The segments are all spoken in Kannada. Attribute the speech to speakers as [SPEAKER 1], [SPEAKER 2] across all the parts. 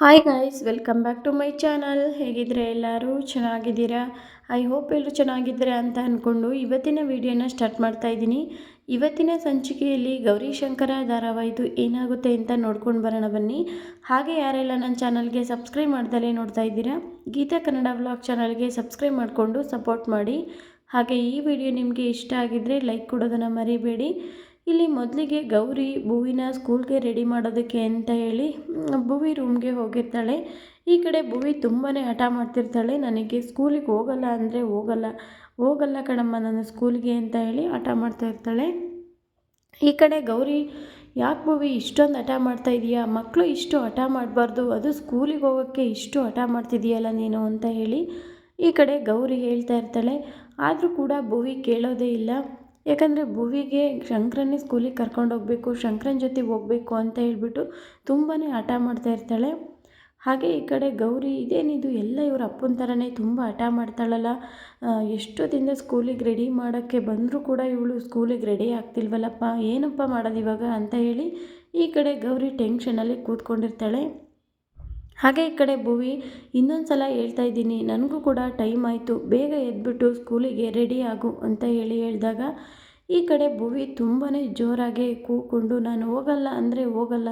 [SPEAKER 1] Hi guys welcome back to my channel ಹೇಗಿದ್ರೆ ಎಲ್ಲರೂ? ಚೆನ್ನಾಗಿದ್ದೀರಾ? ಐ ಹೋಪ್ ಎಲ್ಲರೂ ಚೆನ್ನಾಗಿದ್ದೀರಾ ಅಂತ ಅಂದ್ಕೊಂಡು ಇವತ್ತಿನ ವಿಡಿಯೋನ ಸ್ಟಾರ್ಟ್ ಮಾಡ್ತಾ ಇದ್ದೀನಿ. ಇವತ್ತಿನ ಸಂಚಿಕೆಯಲ್ಲಿ ಗೌರಿಶಂಕರ ಧಾರಾವಾಹಿದು ಏನಾಗುತ್ತೆ ಅಂತ ನೋಡ್ಕೊಂಡು ಬರೋಣ ಬನ್ನಿ. ಹಾಗೆ ಯಾರೆಲ್ಲ ನನ್ನ ಚಾನಲ್ಗೆ ಸಬ್ಸ್ಕ್ರೈಬ್ ಮಾಡ್ದಲೇ ನೋಡ್ತಾ ಇದ್ದೀರಾ, ಗೀತಾ ಕನ್ನಡ ವ್ಲಾಗ್ ಚಾನಲ್ಗೆ ಸಬ್ಸ್ಕ್ರೈಬ್ ಮಾಡಿಕೊಂಡು ಸಪೋರ್ಟ್ ಮಾಡಿ. ಹಾಗೆ ಈ ವಿಡಿಯೋ ನಿಮಗೆ ಇಷ್ಟ ಆಗಿದ್ದರೆ ಲೈಕ್ ಕೊಡೋದನ್ನು ಮರಿಬೇಡಿ. ಇಲ್ಲಿ ಮೊದಲಿಗೆ ಗೌರಿ ಭುವಿನ ಸ್ಕೂಲ್ಗೆ ರೆಡಿ ಮಾಡೋದಕ್ಕೆ ಅಂತ ಹೇಳಿ ಭುವಿ ರೂಮ್ಗೆ ಹೋಗಿರ್ತಾಳೆ. ಈ ಕಡೆ ಭುವಿ ತುಂಬಾ ಹಠ ಮಾಡ್ತಿರ್ತಾಳೆ. ನನಗೆ ಸ್ಕೂಲಿಗೆ ಹೋಗಲ್ಲ ಅಂದರೆ ಹೋಗಲ್ಲ. ಹೋಗಲ್ಲ ಕಣಮ್ಮ, ನಾನು ಸ್ಕೂಲ್ಗೆ ಅಂತ ಹೇಳಿ ಹಠ ಮಾಡ್ತಾ ಇರ್ತಾಳೆ. ಈ ಕಡೆ ಗೌರಿ, ಯಾಕೆ ಭುವಿ ಇಷ್ಟೊಂದು ಹಠ ಮಾಡ್ತಾ ಇದೀಯಾ? ಮಕ್ಕಳು ಇಷ್ಟು ಹಠ ಮಾಡಬಾರ್ದು. ಅದು ಸ್ಕೂಲಿಗೆ ಹೋಗೋಕ್ಕೆ ಇಷ್ಟು ಹಠ ಮಾಡ್ತಿದೀಯಲ್ಲ ನೀನು ಅಂತ ಹೇಳಿ ಈ ಕಡೆ ಗೌರಿ ಹೇಳ್ತಾ ಇರ್ತಾಳೆ. ಆದರೂ ಕೂಡ ಭುವಿ ಕೇಳೋದೇ ಇಲ್ಲ. ಯಾಕಂದರೆ ಭುವಿಗೆ ಶಂಕರನ್ನೇ ಸ್ಕೂಲಿಗೆ ಕರ್ಕೊಂಡು ಹೋಗಬೇಕು, ಶಂಕರನ ಜೊತೆ ಹೋಗಬೇಕು ಅಂತ ಹೇಳಿಬಿಟ್ಟು ತುಂಬಾ ಹಠ ಮಾಡ್ತಾ ಇರ್ತಾಳೆ. ಹಾಗೆ ಈ ಕಡೆ ಗೌರಿ ಇದೇನಿದು ಎಲ್ಲ ಇವ್ರ ಅಪ್ಪನ ಥರನೇ ತುಂಬ ಹಠ ಮಾಡ್ತಾಳಲ್ಲ. ಎಷ್ಟೊತ್ತಿಂದ ಸ್ಕೂಲಿಗೆ ರೆಡಿ ಮಾಡೋಕ್ಕೆ ಬಂದರೂ ಕೂಡ ಇವಳು ಸ್ಕೂಲಿಗೆ ರೆಡಿ ಆಗ್ತಿಲ್ವಲ್ಲಪ್ಪ, ಏನಪ್ಪ ಮಾಡೋದು ಇವಾಗ ಅಂತ ಹೇಳಿ ಈ ಕಡೆ ಗೌರಿ ಟೆನ್ಷನಲ್ಲಿ ಕೂತ್ಕೊಂಡಿರ್ತಾಳೆ. ಹಾಗೆ ಈ ಕಡೆ ಭುವಿ, ಇನ್ನೊಂದು ಸಲ ಹೇಳ್ತಾ ಇದ್ದೀನಿ, ನನಗೂ ಕೂಡ ಟೈಮ್ ಆಯಿತು, ಬೇಗ ಎದ್ಬಿಟ್ಟು ಸ್ಕೂಲಿಗೆ ರೆಡಿ ಆಗು ಅಂತ ಹೇಳಿ ಹೇಳಿದಾಗ, ಈ ಕಡೆ ಭುವಿ ತುಂಬಾ ಜೋರಾಗಿ ಕೂಕೊಂಡು, ನಾನು ಹೋಗಲ್ಲ ಅಂದರೆ ಹೋಗಲ್ಲ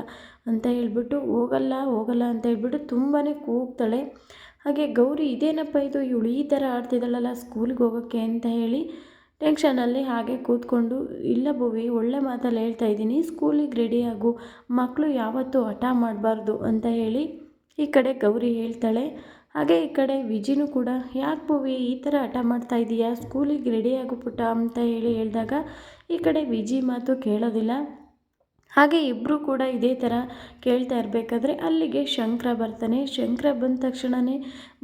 [SPEAKER 1] ಅಂತ ಹೇಳ್ಬಿಟ್ಟು, ಹೋಗಲ್ಲ ಹೋಗಲ್ಲ ಅಂತ ಹೇಳಿಬಿಟ್ಟು ತುಂಬಾ ಕೂಗ್ತಾಳೆ. ಹಾಗೆ ಗೌರಿ, ಇದೇನಪ್ಪ ಇದು? ಇವಳು ಈ ಥರ ಆಡ್ತಿದ್ದಾಳಲ್ಲ ಸ್ಕೂಲ್ಗೆ ಹೋಗೋಕ್ಕೆ ಅಂತ ಹೇಳಿ ಟೆನ್ಷನಲ್ಲಿ ಹಾಗೆ ಕೂತ್ಕೊಂಡು, ಇಲ್ಲ ಭುವಿ, ಒಳ್ಳೆ ಮಾತಲ್ಲಿ ಹೇಳ್ತಾ ಇದ್ದೀನಿ, ಸ್ಕೂಲಿಗೆ ರೆಡಿ ಆಗು ಮಕ್ಕಳು ಯಾವತ್ತೂ ಹಠ ಮಾಡಬಾರ್ದು ಅಂತ ಹೇಳಿ ಈ ಕಡೆ ಗೌರಿ ಹೇಳ್ತಾಳೆ, ಹಾಗೆ ಈ ಕಡೆ ವಿಜಿನೂ ಕೂಡ, ಯಾಕೆ ಭೂವಿ ಈ ಥರ ಹಠ ಮಾಡ್ತಾ ಇದೀಯಾ? ಸ್ಕೂಲಿಗೆ ರೆಡಿ ಆಗು ಪುಟ್ಟ ಅಂತ ಹೇಳಿ ಹೇಳಿದಾಗ, ಈ ಕಡೆ ವಿಜಿ ಮಾತು ಕೇಳೋದಿಲ್ಲ. ಹಾಗೆ ಇಬ್ಬರು ಕೂಡ ಇದೇ ಥರ ಕೇಳ್ತಾ ಇರಬೇಕಾದ್ರೆ ಅಲ್ಲಿಗೆ ಶಂಕರ ಬರ್ತಾನೆ. ಶಂಕರ ಬಂದ ತಕ್ಷಣವೇ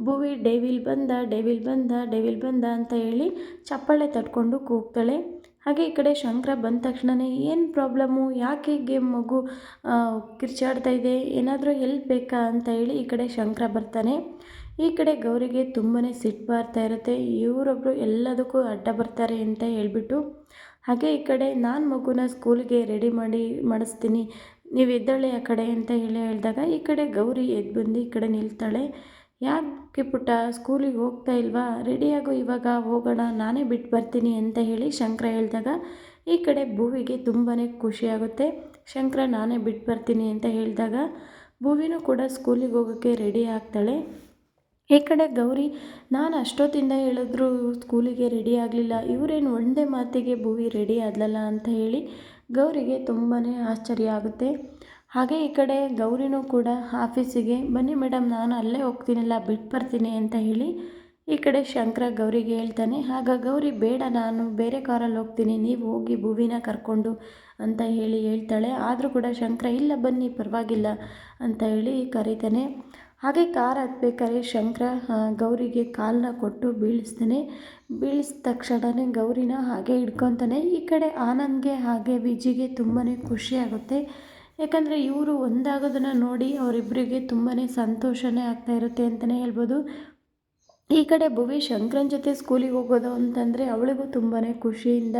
[SPEAKER 1] ಭುವಿ ಡೇವಿಲ್ ಬಂದ ಡೇವಿಲ್ ಬಂದ ಡೇವಿಲ್ ಬಂದ ಅಂತ ಹೇಳಿ ಚಪ್ಪಾಳೆ ತಟ್ಕೊಂಡು ಕೂಗ್ತಾಳೆ. ಹಾಗೆ ಈ ಕಡೆ ಶಂಕರ ಬಂದ ತಕ್ಷಣವೇ ಏನು ಪ್ರಾಬ್ಲಮ್ಮು ಯಾಕೆ ಹೀಗೆ ಮಗು ಕಿರ್ಚಾಡ್ತಾ ಇದೆ? ಏನಾದರೂ ಹೆಲ್ಪ್ ಬೇಕಾ? ಅಂತ ಹೇಳಿ ಈ ಕಡೆ ಶಂಕರ ಬರ್ತಾನೆ. ಈ ಕಡೆ ಗೌರಿಗೆ ತುಂಬಾ ಸಿಟ್ಟು ಬರ್ತಾ ಇರುತ್ತೆ. ಇವರೊಬ್ಬರು ಎಲ್ಲದಕ್ಕೂ ಅಡ್ಡ ಬರ್ತಾರೆ ಅಂತ ಹೇಳಿಬಿಟ್ಟು, ಹಾಗೆ ಈ ಕಡೆ ನಾನು ಮಗುನ ಸ್ಕೂಲ್ಗೆ ರೆಡಿ ಮಾಡಿ ಮಾಡಿಸ್ತೀನಿ. ನೀವು ಎದ್ದಾಳೆ ಆ ಕಡೆ ಅಂತ ಹೇಳಿ ಹೇಳಿದಾಗ ಈ ಕಡೆ ಗೌರಿ ಎದ್ದು ಬಂದು ಈ ಕಡೆ ನಿಲ್ತಾಳೆ. ಯಾಕೆ ಪುಟ್ಟ? ಸ್ಕೂಲಿಗೆ ಹೋಗ್ತಾ ಇಲ್ವಾ? ರೆಡಿಯಾಗು ಇವಾಗ ಹೋಗೋಣ, ನಾನೇ ಬಿಟ್ಟು ಬರ್ತೀನಿ ಅಂತ ಹೇಳಿ ಶಂಕರ ಹೇಳಿದಾಗ ಈ ಕಡೆ ಭೂವಿಗೆ ತುಂಬಾ ಖುಷಿಯಾಗುತ್ತೆ ಶಂಕರ, ನಾನೇ ಬಿಟ್ಟು ಬರ್ತೀನಿ ಅಂತ ಹೇಳಿದಾಗ ಭೂವಿನೂ ಕೂಡ ಸ್ಕೂಲಿಗೆ ಹೋಗೋಕ್ಕೆ ರೆಡಿ ಆಗ್ತಾಳೆ. ಈ ಕಡೆ ಗೌರಿ, ನಾನು ಅಷ್ಟೊತ್ತಿಂದ ಹೇಳಿದ್ರು ಸ್ಕೂಲಿಗೆ ರೆಡಿ ಆಗಲಿಲ್ಲ. ಇವರೇನು ಒಂದೇ ಮಾತಿಗೆ ಭೂವಿ ರೆಡಿ ಆದ್ಲಲ್ಲ ಅಂತ ಹೇಳಿ ಗೌರಿಗೆ ತುಂಬಾ ಆಶ್ಚರ್ಯ ಆಗುತ್ತೆ. ಹಾಗೆ ಈ ಕಡೆ ಗೌರಿನೂ ಕೂಡ ಆಫೀಸಿಗೆ, ಬನ್ನಿ ಮೇಡಮ್, ನಾನು ಅಲ್ಲೇ ಹೋಗ್ತೀನಲ್ಲ ಬಿಟ್ಟು ಬರ್ತೀನಿ ಅಂತ ಹೇಳಿ ಈ ಕಡೆ ಶಂಕರ ಗೌರಿಗೆ ಹೇಳ್ತಾನೆ. ಆಗ ಗೌರಿ, ಬೇಡ, ನಾನು ಬೇರೆ ಕಾರಲ್ಲಿ ಹೋಗ್ತೀನಿ, ನೀವು ಹೋಗಿ ಭುವಿನ ಕರ್ಕೊಂಡು ಅಂತ ಹೇಳಿ ಹೇಳ್ತಾಳೆ. ಆದರೂ ಕೂಡ ಶಂಕರ, ಇಲ್ಲ, ಬನ್ನಿ, ಪರವಾಗಿಲ್ಲ ಅಂತ ಹೇಳಿ ಕರೀತಾನೆ. ಹಾಗೆ ಕಾರ್ ಹತ್ಬೇಕಾದ್ರೆ ಶಂಕರ ಗೌರಿಗೆ ಕಾಲನ್ನ ಕೊಟ್ಟು ಬೀಳಿಸ್ತಾನೆ. ಬೀಳಿಸಿದ ತಕ್ಷಣವೇ ಗೌರಿನ ಹಾಗೆ ಹಿಡ್ಕೊತಾನೆ. ಈ ಕಡೆ ಆನಂದ್ಗೆ ಹಾಗೆ ವಿಜಿಗೆ ತುಂಬಾ ಖುಷಿಯಾಗುತ್ತೆ ಯಾಕಂದರೆ ಇವರು ಒಂದಾಗೋದನ್ನು ನೋಡಿ ಅವರಿಬ್ಬರಿಗೆ ತುಂಬಾ ಸಂತೋಷನೇ ಆಗ್ತಾ ಇರುತ್ತೆ ಅಂತಲೇ ಹೇಳ್ಬೋದು. ಈ ಕಡೆ ಭುವಿ ಶಂಕರನ್ ಜೊತೆ ಸ್ಕೂಲಿಗೆ ಹೋಗೋದು ಅಂತಂದರೆ ಅವಳಿಗೂ ತುಂಬಾ ಖುಷಿಯಿಂದ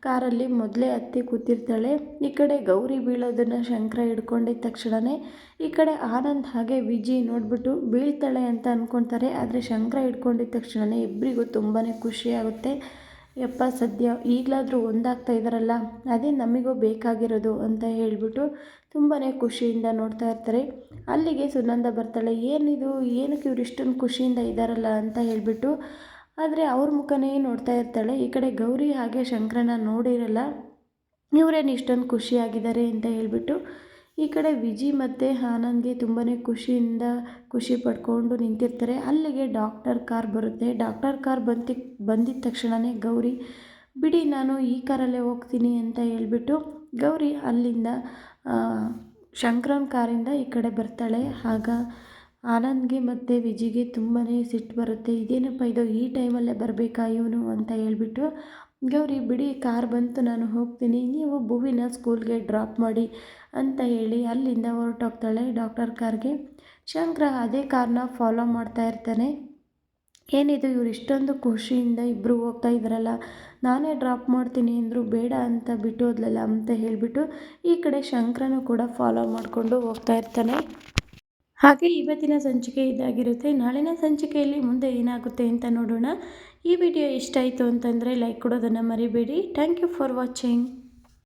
[SPEAKER 1] ಕಾರಲ್ಲಿ ಮೊದಲೇ ಹತ್ತಿ ಕೂತಿರ್ತಾಳೆ. ಈ ಕಡೆ ಗೌರಿ ಬೀಳೋದನ್ನು ಶಂಕರ ಹಿಡ್ಕೊಂಡಿದ್ದ ತಕ್ಷಣವೇ ಈ ಕಡೆ ಆನಂದ್ ಹಾಗೆ ವಿಜಿ ನೋಡಿಬಿಟ್ಟು ಬೀಳ್ತಾಳೆ ಅಂತ ಅಂದ್ಕೊತಾರೆ ಆದರೆ ಶಂಕರ ಹಿಡ್ಕೊಂಡಿದ್ದ ತಕ್ಷಣವೇ ಇಬ್ಬರಿಗೂ ತುಂಬಾ ಖುಷಿಯಾಗುತ್ತೆ ಯಪ್ಪ ಸದ್ಯ ಈಗಲಾದರೂ ಒಂದಾಗ್ತಾ ಇದ್ದಾರಲ್ಲ ಅದೇ ನಮಗೂ ಬೇಕಾಗಿರೋದು ಅಂತ ಹೇಳಿಬಿಟ್ಟು ತುಂಬಾ ಖುಷಿಯಿಂದ ನೋಡ್ತಾ ಇರ್ತಾರೆ. ಅಲ್ಲಿಗೆ ಸುನಂದ ಬರ್ತಾಳೆ, ಏನಿದು, ಏನಕ್ಕೆ ಇವ್ರು ಇಷ್ಟೊಂದು ಖುಷಿಯಿಂದ ಇದ್ದಾರಲ್ಲ ಅಂತ ಹೇಳಿಬಿಟ್ಟು, ಆದರೆ ಅವ್ರ ಮುಖನೇ ನೋಡ್ತಾ ಇರ್ತಾಳೆ. ಈ ಕಡೆ ಗೌರಿ ಹಾಗೆ ಶಂಕರನ ನೋಡಿರಲ್ಲ, ಇವರೇನು ಇಷ್ಟೊಂದು ಖುಷಿಯಾಗಿದ್ದಾರೆ ಅಂತ ಹೇಳಿಬಿಟ್ಟು ಈ ಕಡೆ ವಿಜಿ ಮತ್ತು ಆನಂದ್ಗೆ ತುಂಬಾ ಖುಷಿಯಿಂದ ಖುಷಿ ಪಡ್ಕೊಂಡು ನಿಂತಿರ್ತಾರೆ. ಅಲ್ಲಿಗೆ ಡಾಕ್ಟರ್ ಕಾರ್ ಬರುತ್ತೆ. ಡಾಕ್ಟರ್ ಕಾರ್ ಬಂತಿ ಬಂದಿದ್ದ ತಕ್ಷಣವೇ ಗೌರಿ, ಬಿಡಿ, ನಾನು ಈ ಕಾರಲ್ಲೇ ಹೋಗ್ತೀನಿ ಅಂತ ಹೇಳ್ಬಿಟ್ಟು ಗೌರಿ ಅಲ್ಲಿಂದ ಶಂಕರನ್ ಕಾರಿಂದ ಈ ಕಡೆ ಬರ್ತಾಳೆ. ಆಗ ಆನಂದ್ಗೆ ಮತ್ತು ವಿಜಿಗೆ ತುಂಬಾ ಸಿಟ್ಟು ಬರುತ್ತೆ. ಇದೇನಪ್ಪ ಇದು ಈ ಟೈಮಲ್ಲೇ ಬರಬೇಕಾ ಇವನು? ಅಂತ ಹೇಳ್ಬಿಟ್ಟು ಗೌರಿ ಬಿಡಿ, ಕಾರ್ ಬಂತು, ನಾನು ಹೋಗ್ತೀನಿ. ನೀವು ಭುವಿನ ಸ್ಕೂಲ್ಗೆ ಡ್ರಾಪ್ ಮಾಡಿ ಅಂತ ಹೇಳಿ ಅಲ್ಲಿಂದ ಹೊರಟೋಗ್ತಾಳೆ ಡಾಕ್ಟರ್ ಕಾರ್ಗೆ. ಶಂಕರ ಅದೇ ಕಾರ್ನ ಫಾಲೋ ಮಾಡ್ತಾ ಇರ್ತಾನೆ. ಏನಿದು, ಇವ್ರು ಇಷ್ಟೊಂದು ಖುಷಿಯಿಂದ ಇಬ್ಬರು ಹೋಗ್ತಾ ಇದ್ರಲ್ಲ. ನಾನೇ ಡ್ರಾಪ್ ಮಾಡ್ತೀನಿ ಅಂದರು ಬೇಡ ಅಂತ ಬಿಟ್ಟು ಅಂತ ಹೇಳಿಬಿಟ್ಟು ಈ ಕಡೆ ಶಂಕರನು ಕೂಡ ಫಾಲೋ ಮಾಡಿಕೊಂಡು ಹೋಗ್ತಾ ಇರ್ತಾನೆ. ಹಾಗೆ ಇವತ್ತಿನ ಸಂಚಿಕೆ ಇದಾಗಿರುತ್ತೆ. ನಾಳಿನ ಸಂಚಿಕೆಯಲ್ಲಿ ಮುಂದೆ ಏನಾಗುತ್ತೆ ಅಂತ ನೋಡೋಣ. ಈ ವಿಡಿಯೋ ಇಷ್ಟ ಆಯಿತು ಅಂತಂದರೆ ಲೈಕ್ ಕೊಡೋದನ್ನು ಮರಿಬೇಡಿ. Thank you for watching